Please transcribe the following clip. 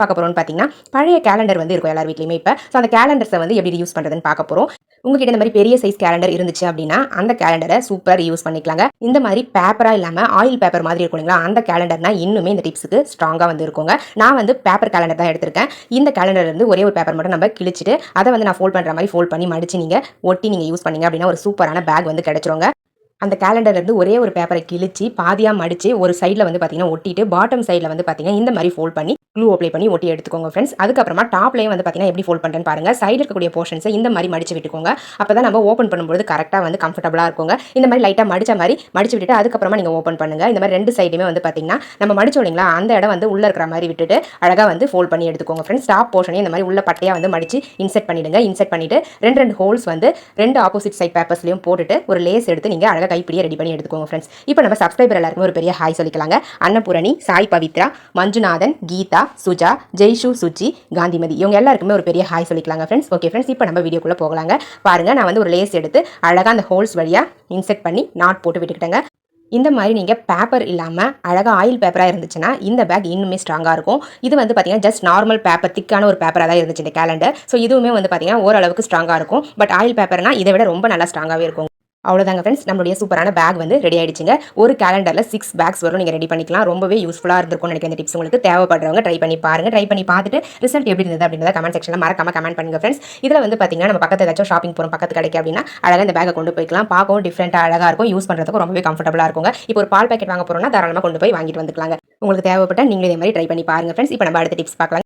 பார்க்க போகிறோம்னு பார்த்தீங்கன்னா பழைய கேலண்டர் வந்து இருக்கும் எல்லார் வீட்லையுமே இப்போ. ஸோ அந்த கேலண்டர்ஸை வந்து எப்படி யூஸ் பண்ணுறதுன்னு பார்க்க போகிறோம் உங்ககிட்ட இந்த மாதிரி பெரிய சைஸ் கேலண்டர் இருந்துச்சு அப்படின்னா அந்த கேலண்டரை சூப்பர் யூஸ் பண்ணிக்கலாங்க. இந்த மாதிரி பேப்பராக இல்லாமல் ஆயில் பேப்பர் மாதிரி இருக்கும் இல்லைங்களா அந்த கேலண்டர்னா இன்னுமே இந்த டிப்ஸுக்கு ஸ்ட்ராங்காக வந்து இருக்குங்க. நான் வந்து பேப்பர் கேலண்டர் தான் எடுத்திருக்கேன். இந்த கேலண்டர் வந்து ஒரே ஒரு பேப்பர் மட்டும் நம்ம கிழிச்சிட்டு அதை வந்து நான் ஃபோல்ட் பண்ணுற மாதிரி ஃபோல்ட் பண்ணி மடிச்சு நீங்கள் ஒட்டி நீங்கள் யூஸ் பண்ணீங்க அப்படின்னா ஒரு சூப்பரான பேக் வந்து கிடச்சிருங்க. அந்த கேலண்டர்லேருந்து ஒரே ஒரு பேப்பரை கிழிச்சு பாதியாக மடித்து ஒரு சைடில் வந்து பார்த்தீங்கன்னா ஒட்டிட்டு பாட்டம் சைடில் வந்து பார்த்தீங்கன்னா இந்த மாதிரி ஃபோல்ட் பண்ணி க்ளூ அப்ளை பண்ணி ஒட்டி எடுத்துக்கோங்க ஃப்ரெண்ட்ஸ் அதுக்கப்புறமா டாப்லேயும் வந்து பார்த்தீங்கன்னா எப்படி ஃபோல்ட் பண்ணுறேன்னு பாருங்கள் சைடில் இருக்கக்கூடிய போர்ஷன்ஸை இந்த மாதிரி மடிச்சு விட்டுக்கோங்க. அப்போ தான் நம்ம ஓப்பன் பண்ணும்போது கரெக்டாக வந்து கம்ஃபர்டபுளாக இருக்குங்க. இந்த மாதிரி லைட்டாக மடித்த மாதிரி மடிச்சு விட்டுட்டு அதுக்கப்புறமா நீங்கள் ஓப்பன் பண்ணுங்க. இந்த மாதிரி ரெண்டு சைடுமே வந்து பார்த்தீங்கன்னா நம்ம மடிச்சோம் இல்லைங்களா அந்த இடம் வந்து உள்ளே இருக்கிற மாதிரி விட்டுட்டு அழகாக வந்து ஃபோல்ட் பண்ணி எடுத்துக்கோங்க ஃப்ரெண்ட்ஸ் டாப் போர்ஷனையும் இந்த மாதிரி உள்ள பட்டையாக வந்து மடிச்சு இன்செர்ட் பண்ணிடுங்க. இன்செர்ட் பண்ணிட்டு ரெண்டு ரெண்டு ஹோல்ஸ் வந்து ரெண்டு ஆப்போசிட் சைட் பேப்பர்ஸ்லையும் போட்டுட்டு ஒரு லேஸ் எடுத்து நீங்கள் அழகாக கைப்பிடியை ரெடி பண்ணி எடுத்துக்கோங்க ஃப்ரெண்ட்ஸ் இப்போ நம்ம சப்ஸ்கிரைபர் எல்லாருக்குமே ஒரு பெரிய ஹாய் சொல்லிக்கலாங்க. அன்னபூரணி சாய் பவித்ரா மஞ்சுநாதன் கீதா சுஜா ஜெய்ஷு சுஜி காந்திமதி. இவங்க எல்லாருக்குமே ஒரு பெரிய ஹாய் சொல்லிக்கலாங்க ஃப்ரெண்ட்ஸ் ஓகே ஃப்ரெண்ட்ஸ் இப்போ நம்ம வீடியோக்குள்ளே போகலாங்க. பாருங்கள் நான் வந்து ஒரு லேஸ் எடுத்து அழகாக அந்த ஹோல்ஸ் வழியாக இன்செர்ட் பண்ணி நாட் போட்டு விட்டுக்கிட்டேங்க. இந்த மாதிரி நீங்கள் பேப்பர் இல்லாமல் அழகாக ஆயில் பேப்பராக இருந்துச்சுன்னா இந்த பேக் இன்னுமே ஸ்ட்ராங்காக இருக்கும். இது வந்து பார்த்தீங்கன்னா ஜஸ்ட் நார்மல் பேப்பர் திக்கான ஒரு பேப்பராக தான் இருந்துச்சு இந்த கேலண்டர் ஸோ இதுவுமே வந்து பார்த்தீங்கன்னா ஓரளவுக்கு ஸ்ட்ராங்காக இருக்கும். பட் ஆயில் பேப்பர்னால் இதை விட ரொம்ப நல்லா ஸ்ட்ராங்காகவே இருக்கும். அவ்வளோதாங்க ஃப்ரெண்ட்ஸ் நம்மளுடைய சூப்பரான பேக் வந்து ரெடி ஆயிடுச்சுங்க. ஒரு கேலண்டரில் சிக்ஸ் பேக்ஸ் வரும். நீங்கள் ரெடி பண்ணிக்கலாம். ரொம்பவே யூஸ்ஃபுல்லாக இருந்திருக்கும்னு நினைக்கிற இந்த டிப்ஸ் உங்களுக்கு தேவைப்படுறவங்க ட்ரை பண்ணி பாருங்க. ட்ரை பண்ணி பார்த்துட்டு ரிசல்ட் எப்படி இருந்தது அப்படின்றத கமெண்ட் செக்ஷனில் மறக்காம கமெண்ட் பண்ணுங்க ஃப்ரெண்ட்ஸ் இதில் வந்து பார்த்தீங்கன்னா நம்ம பக்கத்து ஏதாச்சும் ஷாப்பிங் போகிறோம் பக்கத்து கடைக்கு அப்படின்னா அழகாக இந்த பேக்கை கொண்டு போய்க்கலாம். பார்க்கவும் டிஃப்ரெண்ட்டாக அழகாக இருக்கும். யூஸ் பண்ணுறதுக்கு ரொம்பவே கம்ஃபர்டபுளாக இருக்கும் இப்போ ஒரு பால் பேக்கெட் வாங்க போகிறோம்னா தாராளமாக கொண்டு போய் வாங்கிட்டு வந்துக்கலாங்க. உங்களுக்கு தேவைப்பட்ட நீங்களே இதே மாதிரி ட்ரை பண்ணி பாருங்கள் ஃப்ரெண்ட்ஸ் இப்போ நம்ம அடுத்த டிப்ஸ் பார்க்கலாம்.